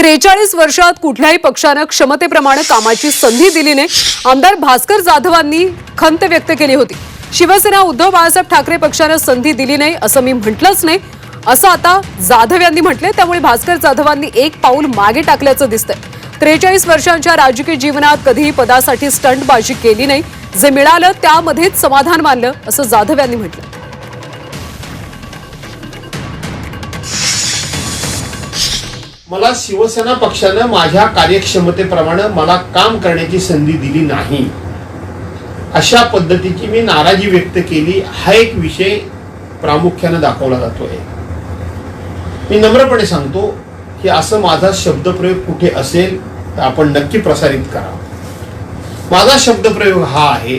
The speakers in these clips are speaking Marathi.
त्रेचाळीस वर्षात कुठल्याही पक्षानं क्षमतेप्रमाणे कामाची संधी दिली नाही. आमदार भास्कर जाधवांनी खंत व्यक्त केली होती. शिवसेना उद्धव बाळासाहेब ठाकरे पक्षानं संधी दिली नाही असं मी म्हटलंच नाही. असं आता जाधव यांनी म्हटलंय. त्यामुळे भास्कर जाधवांनी एक पाऊल मागे टाकल्याचं दिसतंय. त्रेचाळीस वर्षांच्या राजकीय जीवनात कधीही पदासाठी स्टंटबाजी केली नाही. जे मिळालं त्यामध्येच समाधान मानलं असं जाधव यांनी म्हटलं मला शिवसेना पक्षानं माझ्या कार्यक्षमतेप्रमाणे मला काम करण्याची संधी दिली नाही. अशा पद्धतीची मी नाराजी व्यक्त केली. हा एक विषय प्रामुख्यानं दाखवला जातोय. मी नम्रपणे सांगतो की असं माझा शब्दप्रयोग कुठे असेल तर आपण नक्की प्रसारित करा. माझा शब्दप्रयोग हा आहे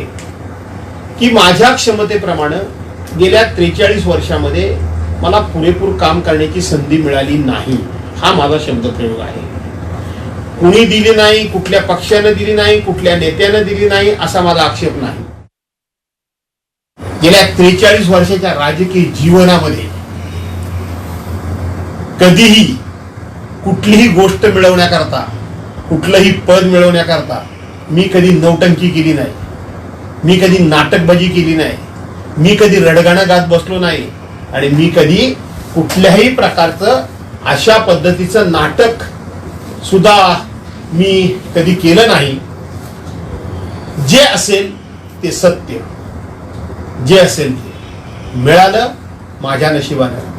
की माझ्या क्षमतेप्रमाणे गेल्या त्रेचाळीस वर्षामध्ये मला पुरेपूर काम करण्याची संधी मिळाली नाही. हा माझा शब्दप्रयोग आहे. कुणी दिली नाही कुठल्या पक्षानं दिली नाही कुठल्या नेत्यानं दिली नाही असा माझा आक्षेप नाही. गेल्या त्रेचाळीस वर्षाच्या राजकीय जीवनामध्ये कधीही कुठलीही गोष्ट मिळवण्याकरता कुठलंही पद मिळवण्याकरता मी कधी नौटंकी केली नाही. मी कधी नाटकबाजी केली नाही. मी कधी रडगाणं गात बसलो नाही. आणि मी कधी कुठल्याही प्रकारचं अशा पद्धतीचं नाटक सुद्धा मी कधी केलं नाही. जे असेल ते सत्य. जे असेल ते मिळालं माझ्या नशिबानं.